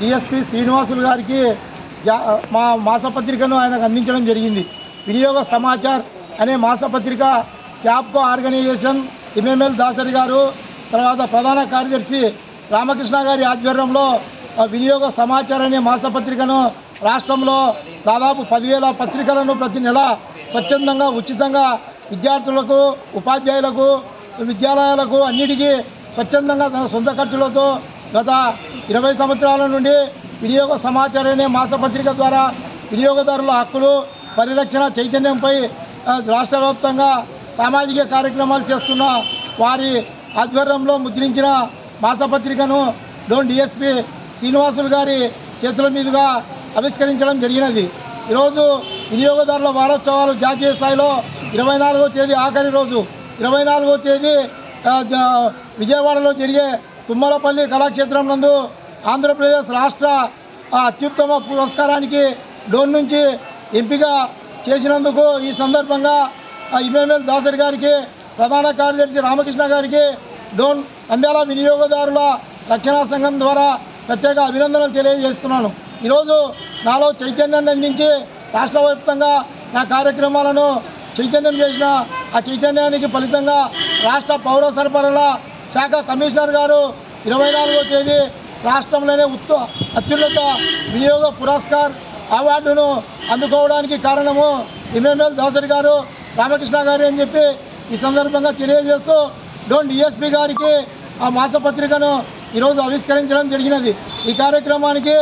DSP Srinivasulu గారికి జా- మా మాసపత్రికను ఆయనకు అందించడం జరిగింది. వినియోగ సమాచార్ అనే మాసపత్రిక Capco organisation MML Dasari garu తర్వాత ప్రధాన కార్యదర్శి రామకృష్ణ గారి ఆధ్వర్యంలో వినియోగ సమాచారం అనే మాసపత్రికను రాష్ట్రంలో దాదాపు పదివేల పత్రికలను ప్రతి నెల స్వచ్ఛందంగా ఉచితంగా విద్యార్థులకు ఉపాధ్యాయులకు విద్యాలయాలకు అన్నిటికీ స్వచ్ఛందంగా తన సొంత ఖర్చులతో గత ఇరవై సంవత్సరాల నుండి వినియోగ సమాచారాన్ని మాసపత్రిక ద్వారా వినియోగదారుల హక్కులు పరిరక్షణ చైతన్యంపై రాష్ట్ర వ్యాప్తంగా సామాజిక కార్యక్రమాలు చేస్తున్న వారి ఆధ్వర్యంలో ముద్రించిన మాసపత్రికను డోన్ డిఎస్పి శ్రీనివాసులు గారి చేతుల మీదుగా ఆవిష్కరించడం జరిగినది. ఈరోజు వినియోగదారుల వారోత్సవాలు జాతీయ స్థాయిలో ఇరవై నాలుగో తేదీ ఆఖరి రోజు. ఇరవై నాలుగో తేదీ విజయవాడలో జరిగే తుమ్మలపల్లి కళాక్షేత్రం నందు ఆంధ్రప్రదేశ్ రాష్ట్ర అత్యుత్తమ పురస్కారానికి డోన్ నుంచి ఎంపిక చేసినందుకు ఈ సందర్భంగా ఇమేమేల్ దాసరి గారికి ప్రధాన కార్యదర్శి రామకృష్ణ గారికి డోన్ నంద్యాల వినియోగదారుల రక్షణా సంఘం ద్వారా ప్రత్యేక అభినందనలు తెలియజేస్తున్నాను. ఈరోజు నాలో చైతన్యాన్ని అందించి రాష్ట్ర వ్యాప్తంగా నా కార్యక్రమాలను చైతన్యం చేసిన ఆ చైతన్యానికి ఫలితంగా రాష్ట్ర పౌర సరఫరాల శాఖ కమిషనర్ గారు ఇరవై నాలుగో తేదీ రాష్ట్రంలోనే ఉత్త అత్యున్నత వినియోగ పురస్కార్ అవార్డును అందుకోవడానికి కారణము ఎంఎంఎల్ దాసరి గారు రామకృష్ణ గారు అని చెప్పి ఈ సందర్భంగా తెలియజేస్తూ డోన్ డిఎస్పి గారికి ఆ మాసపత్రికను ఈరోజు ఆవిష్కరించడం జరిగినది. ఈ కార్యక్రమానికి